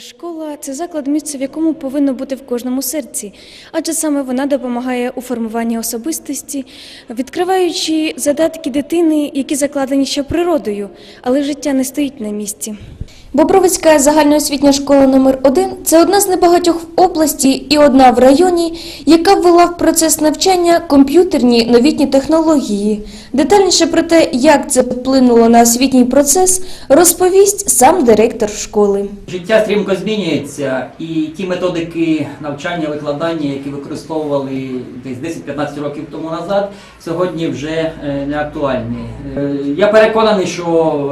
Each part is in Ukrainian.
Школа це заклад місце, в якому повинно бути в кожному серці, адже саме вона допомагає у формуванні особистості, відкриваючи задатки дитини, які закладені ще природою, але життя не стоїть на місці. Бобровицька загальноосвітня школа номер 1 це одна з небагатьох в області і одна в районі, яка ввела в процес навчання комп'ютерні новітні технології. Детальніше про те, як це вплинуло на освітній процес, розповість сам директор школи. Життя стрімко змінюється, і ті методики навчання, викладання, які використовували десь 10-15 років тому назад, сьогодні вже е, не актуальні. Е, Я переконаний, що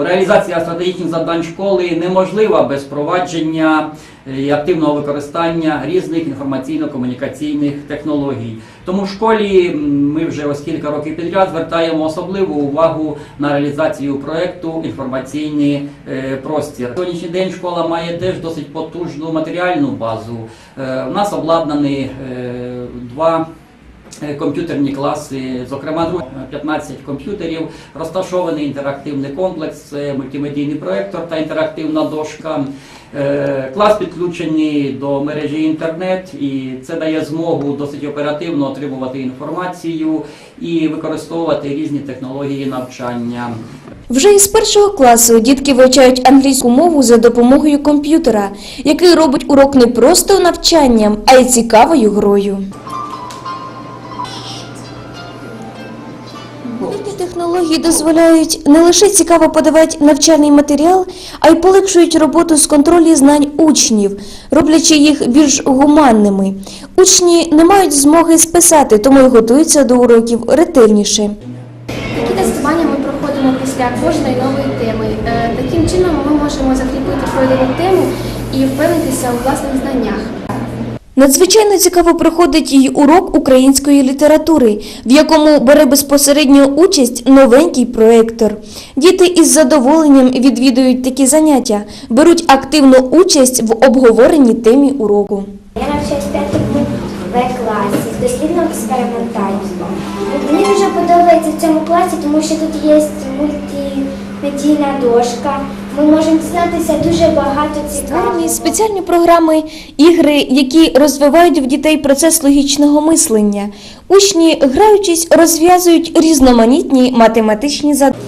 реалізація стратегічних завдань школи неможлива без впровадження е, і активного використання різних інформаційно-комунікаційних технологій. Тому в школі ми вже ось кілька років підряд звертаємо особливу увагу на реалізацію проекту інформаційний е, простір. Сьогоднішній день школа має теж досить потужну матеріальну базу. Е, У нас обладнані е, два. Е, Комп'ютерні класи, зокрема, друг- 15 комп'ютерів, розташований інтерактивний комплекс, мультимедійний проєктор та інтерактивна дошка. Е, Клас підключений до мережі інтернет, і це дає змогу досить оперативно отримувати інформацію і використовувати різні технології навчання. Вже із першого класу дітки вивчають англійську мову за допомогою комп'ютера, який робить урок не просто навчанням, а й цікавою грою. Новітні технології дозволяють не лише цікаво подавати навчальний матеріал, а й полегшують роботу з контролю знань учнів, роблячи їх більш гуманними. Учні не мають змоги списати, тому й готуються до уроків ретельніше. Такі тестування ми проходимо після кожної нової теми. Е, Таким чином ми можемо закріпити пройдену тему і впевнитися у власних знаннях. Надзвичайно цікаво проходить й урок української літератури, в якому бере безпосередню участь новенький проектор. Діти із задоволенням відвідують такі заняття, беруть активну участь в обговоренні темі уроку. Я навчаюсь п'ятому В класі з дослідного експериментального. Мені дуже подобається в цьому класі, тому що тут є мультимедійна дошка. Ми можемо дізнатися дуже багато цікавого. Створені спеціальні програми, ігри, які розвивають в дітей процес логічного мислення. Учні, граючись, розв'язують різноманітні математичні задачі.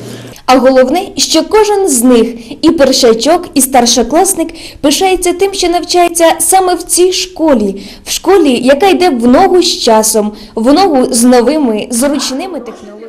А головне, що кожен з них, і першачок, і старшокласник, пишається тим, що навчається саме в цій школі, в школі, яка йде в ногу з часом, в ногу з новими зручними технологіями.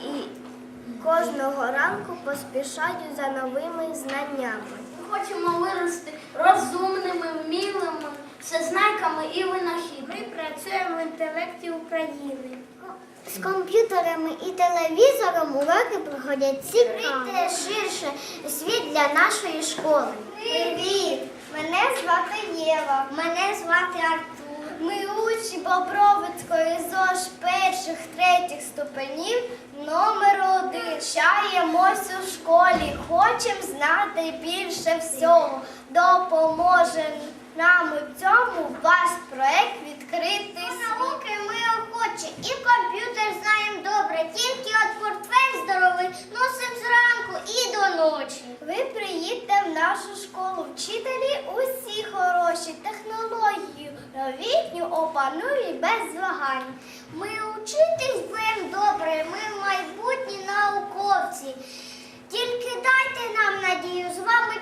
І кожного ранку поспішаю за новими знаннями. Ми Хочемо вирости розумними, вмілими, всезнайками і винахідними. Ми працюємо в інтелекті України. З комп'ютерами і телевізором уроки проходять цікаво. ширше світ для нашої школи. Привіт! Мене звати Єва. Мене звати Артур. Ми учні Бобровицької ЗОЖ перших третіх ступенів номер один. Чаємось у школі, хочемо знати більше всього. Допоможе нам у цьому ваш проект відкритий світ. ми охочі і комп'ютер знаємо добре, тільки от портфель здоровий носимо зранку і до ночі. Ви приїдьте в нашу школу, вчителі усі хороші, технологію новітню опанують без звагань. Ми учитись будемо добре, ми майбутні науковці. Тільки дайте нам надію, з вами